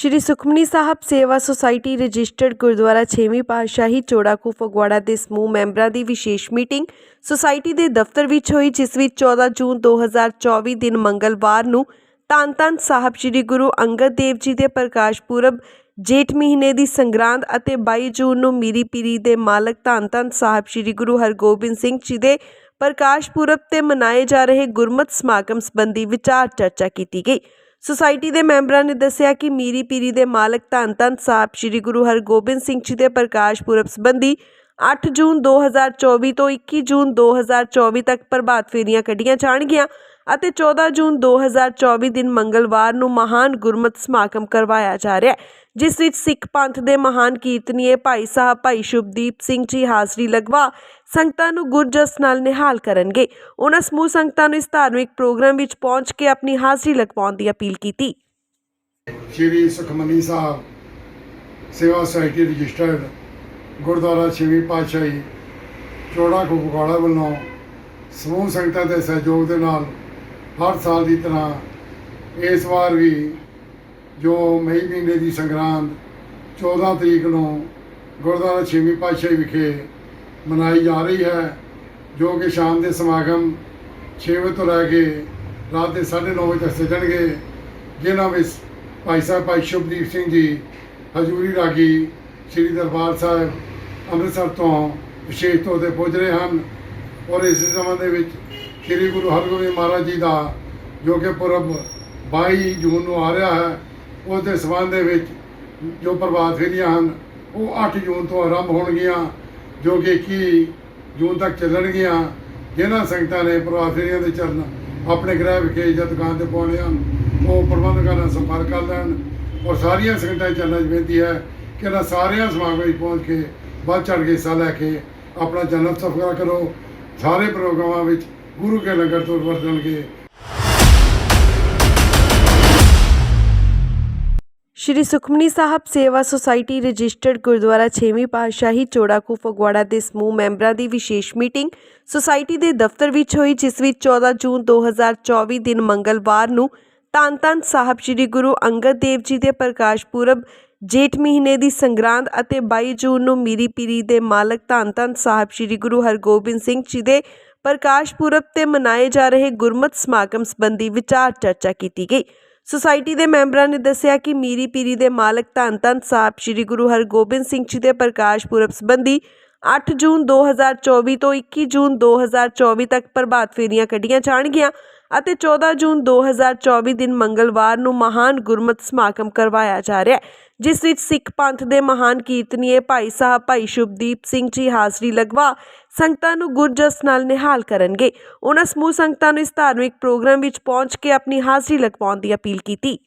ਸ਼੍ਰੀ ਸੁਖਮਨੀ ਸਾਹਿਬ ਸੇਵਾ society registered Gurdwara 6ਵੀਂ ਪਾਤਸ਼ਾਹੀ ਚੋੜਾਕੂ ਫਗਵਾੜਾ ਦੇ ਸਮੂਹ ਮੈਂਬਰਾਂ ਦੀ ਵਿਸ਼ੇਸ਼ ਮੀਟਿੰਗ ਸੁਸਾਇਟੀ ਦੇ ਦਫ਼ਤਰ ਵਿੱਚ ਹੋਈ, ਜਿਸ ਵਿੱਚ 14 ਜੂਨ 2024 ਦਿਨ ਮੰਗਲਵਾਰ ਨੂੰ ਧੰਨ ਧੰਨ ਸਾਹਿਬ ਸ੍ਰੀ ਗੁਰੂ ਅੰਗਦ ਦੇਵ ਜੀ ਦੇ ਪ੍ਰਕਾਸ਼ ਪੁਰਬ, ਜੇਠ ਮਹੀਨੇ ਦੀ ਸੰਗਰਾਂਦ ਅਤੇ 22 ਜੂਨ ਨੂੰ ਮੀਰੀ ਪੀਰੀ ਦੇ ਮਾਲਕ ਧੰਨ ਧੰਨ ਸਾਹਿਬ ਸ੍ਰੀ ਗੁਰੂ ਹਰਗੋਬਿੰਦ ਸਿੰਘ ਜੀ ਦੇ ਪ੍ਰਕਾਸ਼ ਪੁਰਬ ਤੇ ਮਨਾਏ ਜਾ ਰਹੇ ਗੁਰਮਤਿ ਸਮਾਗਮ ਸੰਬੰਧੀ ਵਿਚਾਰ ਚਰਚਾ ਕੀਤੀ ਗਈ। ਸੁਸਾਇਟੀ ਦੇ ਮੈਂਬਰਾਂ ਨੇ ਦੱਸਿਆ ਕਿ ਮੀਰੀ ਪੀਰੀ ਦੇ ਮਾਲਕ ਧੰਨ ਧੰਨ ਸਾਹਿਬ ਸ੍ਰੀ ਗੁਰੂ ਹਰਗੋਬਿੰਦ ਸਿੰਘ ਜੀ ਦੇ ਪ੍ਰਕਾਸ਼ ਪੁਰਬ ਸੰਬੰਧੀ 8 ਜੂਨ 2024 ਤੋਂ 21 ਜੂਨ 2024 ਤੱਕ ਪ੍ਰਭਾਤ ਫੇਰੀਆਂ ਕੱਢੀਆਂ ਜਾਣਗੀਆਂ। ਅਤੇ 14 ਜੂਨ 2024 ਦਿਨ ਮੰਗਲਵਾਰ ਨੂੰ ਮਹਾਨ ਗੁਰਮਤਿ ਸਮਾਗਮ ਕਰਵਾਇਆ ਜਾ ਰਿਹਾ ਹੈ, ਜਿਸ ਵਿੱਚ ਸਿੱਖ ਪੰਥ ਦੇ ਮਹਾਨ ਕੀਰਤਨੀਏ ਭਾਈ ਸਾਹਿਬ ਭਾਈ ਸ਼ੁਭਦੀਪ ਸਿੰਘ ਜੀ ਹਾਜ਼ਰੀ ਲਗਵਾ ਸੰਗਤਾਂ ਨੂੰ ਗੁਰਜਸ ਨਾਲ ਨਿਹਾਲ ਕਰਨਗੇ। ਉਹਨਾਂ ਸਮੂਹ ਸੰਗਤਾਂ ਨੂੰ ਇਸ ਧਾਰਮਿਕ ਪ੍ਰੋਗਰਾਮ ਵਿੱਚ ਪਹੁੰਚ ਕੇ ਆਪਣੀ ਹਾਜ਼ਰੀ ਲਗਵਾਉਣ ਦੀ ਅਪੀਲ ਕੀਤੀ। ਸ਼੍ਰੀ ਸੁਖਮਨੀ ਸਾਹਿਬ, ਸੇਵਾ ਸੁਸਾਇਟੀ ਰਜਿਸਟਰਡ, ਗੁਰਦੁਆਰਾ ਛੇਵੀਂ ਪਾਤਸ਼ਾਹੀ, ਚੋੜਾ ਕੁਪਵਾੜਾ ਵੱਲੋਂ ਸਮੂਹ ਸੰਗਤਾਂ ਦੇ ਸਹਿਯੋਗ ਦੇ ਨਾਲ ਹਰ ਸਾਲ ਦੀ ਤਰ੍ਹਾਂ ਇਸ ਵਾਰ ਵੀ ਜੋ ਮਈ ਮਹੀਨੇ ਦੀ ਸੰਗਰਾਂਦ 14 ਤਰੀਕ ਨੂੰ ਗੁਰਦੁਆਰਾ ਛੇਵੀਂ ਪਾਤਸ਼ਾਹੀ ਵਿਖੇ ਮਨਾਈ ਜਾ ਰਹੀ ਹੈ, ਜੋ ਕਿ ਸ਼ਾਮ ਦੇ ਸਮਾਗਮ 6 ਵਜੇ ਤੋਂ ਲੈ ਕੇ ਰਾਤ ਦੇ 9:30 ਵਜੇ ਤੱਕ ਸਜਣਗੇ, ਜਿਨ੍ਹਾਂ ਵਿੱਚ ਭਾਈ ਸਾਹਿਬ ਭਾਈ ਸ਼ੁਭਦੀਪ ਸਿੰਘ ਜੀ, ਹਜੂਰੀ ਰਾਗੀ ਸ੍ਰੀ ਦਰਬਾਰ ਸਾਹਿਬ ਅੰਮ੍ਰਿਤਸਰ ਤੋਂ ਵਿਸ਼ੇਸ਼ ਤੌਰ ਤੇ ਪੁੱਜ ਰਹੇ ਹਨ ਔਰ ਇਸ ਸਮਾਂ ਦੇ ਵਿੱਚ ਸ੍ਰੀ ਗੁਰੂ ਹਰਗੋਬਿੰਦ ਮਹਾਰਾਜ ਜੀ ਦਾ, ਜੋ ਕਿ ਪੁਰਬ 22 ਜੂਨ ਨੂੰ ਆ ਰਿਹਾ ਹੈ ਉਸ ਦੇ ਸੰਬੰਧ ਦੇ ਵਿੱਚ ਜੋ ਪ੍ਰਭਾਤ ਫੇਰੀਆਂ ਹਨ, ਉਹ 8 ਜੂਨ ਤੋਂ ਆਰੰਭ ਹੋਣਗੀਆਂ, ਜੋ ਕਿ 21 ਜੂਨ ਤੱਕ ਚੱਲਣਗੀਆਂ, ਜਿਨ੍ਹਾਂ ਸੰਗਤਾਂ ਨੇ ਪ੍ਰਭਾਤ ਫੇਰੀਆਂ ਦੇ ਚਰਨ ਆਪਣੇ ਗ੍ਰਹਿ ਵਿਖੇ ਜਾਂ ਦੁਕਾਨ ਤੇ ਪਾਉਣੇ ਹਨ, ਉਹ ਪ੍ਰਬੰਧਕਾਂ ਨਾਲ ਸੰਪਰਕ ਕਰ ਲੈਣ, ਔਰ ਸਾਰੀਆਂ ਸੰਗਤਾਂ ਚੱਲਣ 'ਚ ਬੇਨਤੀ ਹੈ ਕਿ ਇਹਨਾਂ ਸਾਰਿਆਂ ਸਮਾਗਮਾਂ ਵਿੱਚ ਪਹੁੰਚ ਕੇ ਵੱਧ ਚੜ੍ਹ ਕੇ ਹਿੱਸਾ ਲੈ ਕੇ ਆਪਣਾ ਜਨਮ ਸਫਰ ਕਰੋ, ਸਾਰੇ ਪ੍ਰੋਗਰਾਮਾਂ ਵਿੱਚ ਗੁਰੂ ਕੇ ਲੰਗਰ ਤੋਂ ਵਰਤਣਗੇ ਸ਼੍ਰੀ ਸੁਖਮਨੀ ਸਾਹਿਬ ਸੇਵਾ ਸੁਸਾਇਟੀ ਰਜਿਸਟਰਡ ਗੁਰਦੁਆਰਾ 6ਵੀਂ ਪਾਤਸ਼ਾਹੀ ਚੋੜਾਕੂ ਫਗਵਾੜਾ ਦੇ ਸਮੂਹ ਮੈਂਬਰਾਂ ਦੀ ਵਿਸ਼ੇਸ਼ ਮੀਟਿੰਗ ਸੁਸਾਇਟੀ ਦੇ ਦਫ਼ਤਰ ਵਿੱਚ ਹੋਈ, ਜਿਸ ਵਿੱਚ 14 ਜੂਨ 2024 ਦਿਨ ਮੰਗਲਵਾਰ ਨੂੰ ਧੰਨ ਧੰਨ ਸਾਹਿਬ ਸ੍ਰੀ ਗੁਰੂ ਅੰਗਦ ਦੇਵ ਜੀ ਦੇ ਪ੍ਰਕਾਸ਼ ਪੁਰਬ, ਜੇਠ ਮਹੀਨੇ ਦੀ ਸੰਗਰਾਂਦ ਅਤੇ 22 ਜੂਨ ਨੂੰ ਮੀਰੀ ਪੀਰੀ ਦੇ ਮਾਲਕ ਧੰਨ ਧੰਨ ਸਾਹਿਬ ਸ੍ਰੀ ਗੁਰੂ ਹਰਗੋਬਿੰਦ ਸਿੰਘ ਜੀ ਦੇ ਪ੍ਰਕਾਸ਼ ਪੁਰਬ ਤੇ ਮਨਾਏ ਜਾ ਰਹੇ ਗੁਰਮਤਿ ਸਮਾਗਮ ਸੰਬੰਧੀ ਵਿਚਾਰ ਚਰਚਾ ਕੀਤੀ ਗਈ। ਸੁਸਾਇਟੀ ਦੇ ਮੈਂਬਰਾਂ ਨੇ ਦੱਸਿਆ ਕਿ ਮੀਰੀ ਪੀਰੀ ਦੇ ਮਾਲਕ ਧੰਨ ਧੰਨ ਸਾਹਿਬ ਸ੍ਰੀ ਗੁਰੂ ਹਰਗੋਬਿੰਦ ਸਿੰਘ ਜੀ ਦੇ ਪ੍ਰਕਾਸ਼ ਪੁਰਬ ਸੰਬੰਧੀ 8 ਜੂਨ 2024 ਤੋਂ 21 ਜੂਨ 2024 ਤੱਕ ਪ੍ਰਭਾਤ ਫੇਰੀਆਂ ਕੱਢੀਆਂ ਜਾਣਗੀਆਂ। ਅਤੇ 14 ਜੂਨ 2024 ਦਿਨ ਮੰਗਲਵਾਰ ਨੂੰ ਮਹਾਨ ਗੁਰਮਤਿ ਸਮਾਗਮ ਕਰਵਾਇਆ ਜਾ ਰਿਹਾ ਹੈ, ਜਿਸ ਵਿੱਚ ਸਿੱਖ ਪੰਥ ਦੇ ਮਹਾਨ ਕੀਰਤਨੀਏ ਭਾਈ ਸਾਹਿਬ ਭਾਈ ਸ਼ੁਭਦੀਪ ਸਿੰਘ ਜੀ ਹਾਜ਼ਰੀ ਲਗਵਾ ਸੰਗਤਾਂ ਨੂੰ ਗੁਰਜਸ ਨਾਲ ਨਿਹਾਲ ਕਰਨਗੇ। ਉਹਨਾਂ ਸਮੂਹ ਸੰਗਤਾਂ ਨੂੰ ਇਸ ਧਾਰਮਿਕ ਪ੍ਰੋਗਰਾਮ ਵਿੱਚ ਪਹੁੰਚ ਕੇ ਆਪਣੀ ਹਾਜ਼ਰੀ ਲਗਵਾਉਣ ਦੀ ਅਪੀਲ ਕੀਤੀ।